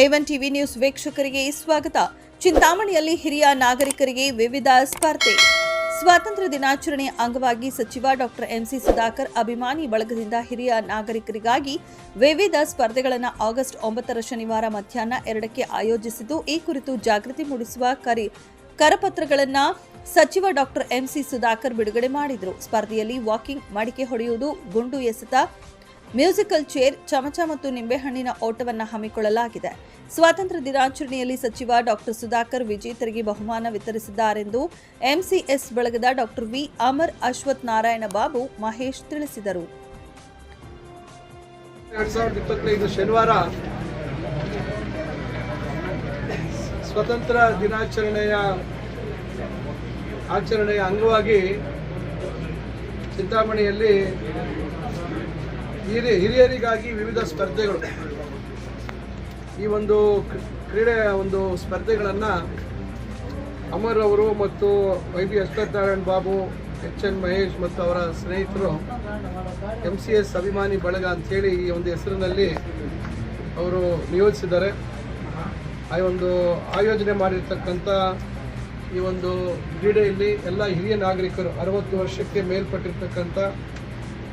A one TV news ವೀಕ್ಷಕರಿಗೆ ಸ್ವಾಗತ. ಚಿಂತಾಮಣಿಯಲ್ಲಿ ಹಿರಿಯ ನಾಗರಿಕರಿಗೆ ವಿವಿಧ ಸ್ಪರ್ಧೆ. ಸ್ವಾತಂತ್ರ್ಯ ದಿನಾಚರಣೆ ಅಂಗವಾಗಿ ಸಚಿವ ಡಾಕ್ಟರ್ ಎಂಸಿ ಸುಧಾಕರ್ ಅಭಿಮಾನಿ ಬಳಗದಿಂದ ಹಿರಿಯ ನಾಗರಿಕರಿಗಾಗಿ ವಿವಿಧ ಸ್ಪರ್ಧೆಗಳನ್ನು ಆಗಸ್ಟ್ ಒಂಬತ್ತರ ಶನಿವಾರ ಮಧ್ಯಾಹ್ನ ಎರಡಕ್ಕೆ ಆಯೋಜಿಸಿದ್ದು, ಈ ಕುರಿತು ಜಾಗೃತಿ ಮೂಡಿಸುವ ಕರಿ, ಕರಪತ್ರಗಳನ್ನು ಸಚಿವ ಡಾಕ್ಟರ್ ಎಂಸಿ ಸುಧಾಕರ್ ಬಿಡುಗಡೆ ಮಾಡಿದರು. ಸ್ಪರ್ಧೆಯಲ್ಲಿ ವಾಕಿಂಗ್, ಮಡಿಕೆ ಹೊಡೆಯುವುದು, ಗುಂಡು ಎಸೆತ ಮ್ಯೂಸಿಕಲ್ ಚೇರ್, ಚಮಚ ಮತ್ತು ನಿಂಬೆಹಣ್ಣಿನ ಓಟವನ್ನು ಹಮ್ಮಿಕೊಳ್ಳಲಾಗಿದೆ. ಸ್ವಾತಂತ್ರ್ಯ ದಿನಾಚರಣೆಯಲ್ಲಿ ಸಚಿವ ಡಾಕ್ಟರ್ ಸುಧಾಕರ್ ವಿಜೇತರಿಗೆ ಬಹುಮಾನ ವಿತರಿಸಿದ್ದಾರೆಂದು ಎಂಸಿಎಸ್ ಬಳಗದ ಡಾಕ್ಟರ್ ವಿ. ಅಮರ್ ಅಶ್ವಥ್ ನಾರಾಯಣ ಬಾಬು ಮಹೇಶ್ ತಿಳಿಸಿದರು. ಶನಿವಾರ ಸ್ವತಂತ್ರ ದಿನಾಚರಣೆಯ ಆಚರಣೆಯ ಅಂಗವಾಗಿ ಚಿಂತಾಮಣಿಯಲ್ಲಿ ಹಿರಿಯ ಹಿರಿಯರಿಗಾಗಿ ವಿವಿಧ ಸ್ಪರ್ಧೆಗಳು. ಈ ಒಂದು ಕ್ರೀಡೆ ಕ್ರೀಡೆಯ ಒಂದು ಸ್ಪರ್ಧೆಗಳನ್ನು ಅಮರ್ ಅವರು ಮತ್ತು Y B Ashwathanarayana Babu, H N Mahesh ಮತ್ತು ಅವರ ಸ್ನೇಹಿತರು ಎಂ ಸಿ ಎಸ್ ಅಭಿಮಾನಿ ಬಳಗ ಅಂಥೇಳಿ ಈ ಒಂದು ಹೆಸರಿನಲ್ಲಿ ಅವರು ನಿಯೋಜಿಸಿದ್ದಾರೆ. ಆ ಒಂದು ಆಯೋಜನೆ ಮಾಡಿರ್ತಕ್ಕಂಥ ಈ ಒಂದು ಕ್ರೀಡೆಯಲ್ಲಿ ಎಲ್ಲ ಹಿರಿಯ ನಾಗರಿಕರು, ಅರವತ್ತು ವರ್ಷಕ್ಕೆ ಮೇಲ್ಪಟ್ಟಿರ್ತಕ್ಕಂಥ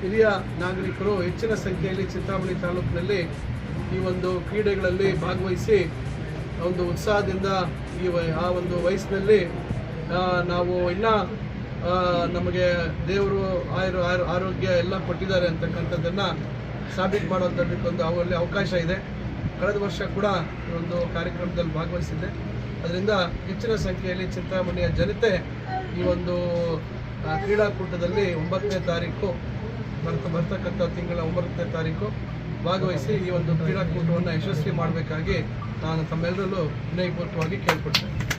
ಹಿರಿಯ ನಾಗರಿಕರು ಹೆಚ್ಚಿನ ಸಂಖ್ಯೆಯಲ್ಲಿ ಚಿಂತಾಮಣಿ ತಾಲೂಕಿನಲ್ಲಿ ಈ ಒಂದು ಕ್ರೀಡೆಗಳಲ್ಲಿ ಭಾಗವಹಿಸಿ ಒಂದು ಉತ್ಸಾಹದಿಂದ ಈ ಆ ಒಂದು ವಯಸ್ಸಿನಲ್ಲಿ ನಾವು ಇನ್ನೂ ನಮಗೆ ದೇವರು ಆಯುರ್ ಆರೋಗ್ಯ ಎಲ್ಲ ಕೊಟ್ಟಿದ್ದಾರೆ ಅಂತಕ್ಕಂಥದ್ದನ್ನು ಸಾಬೀತು ಮಾಡುವಂಥದ್ದಕ್ಕೆ ಒಂದು ಅವರಲ್ಲಿ ಅವಕಾಶ ಇದೆ. ಕಳೆದ ವರ್ಷ ಕೂಡ ಒಂದು ಕಾರ್ಯಕ್ರಮದಲ್ಲಿ ಭಾಗವಹಿಸಿದ್ದೆ. ಅದರಿಂದ ಹೆಚ್ಚಿನ ಸಂಖ್ಯೆಯಲ್ಲಿ ಚಿಂತಾಮಣಿಯ ಜನತೆ ಈ ಒಂದು ಕ್ರೀಡಾಕೂಟದಲ್ಲಿ ಒಂಬತ್ತನೇ ತಾರೀಕು ಬರ್ತ ಬರ್ತಕ್ಕಂಥ ತಿಂಗಳ ಒಂಬತ್ತನೇ ತಾರೀಕು ಭಾಗವಹಿಸಿ ಈ ಒಂದು ಕ್ರೀಡಾಕೂಟವನ್ನು ಯಶಸ್ವಿ ಮಾಡಬೇಕಾಗಿ ನಾನು ತಮ್ಮೆಲ್ಲರಲ್ಲೂ ವಿನಯಪೂರ್ವಕವಾಗಿ ಕೇಳ್ಕೊಡ್ತೇನೆ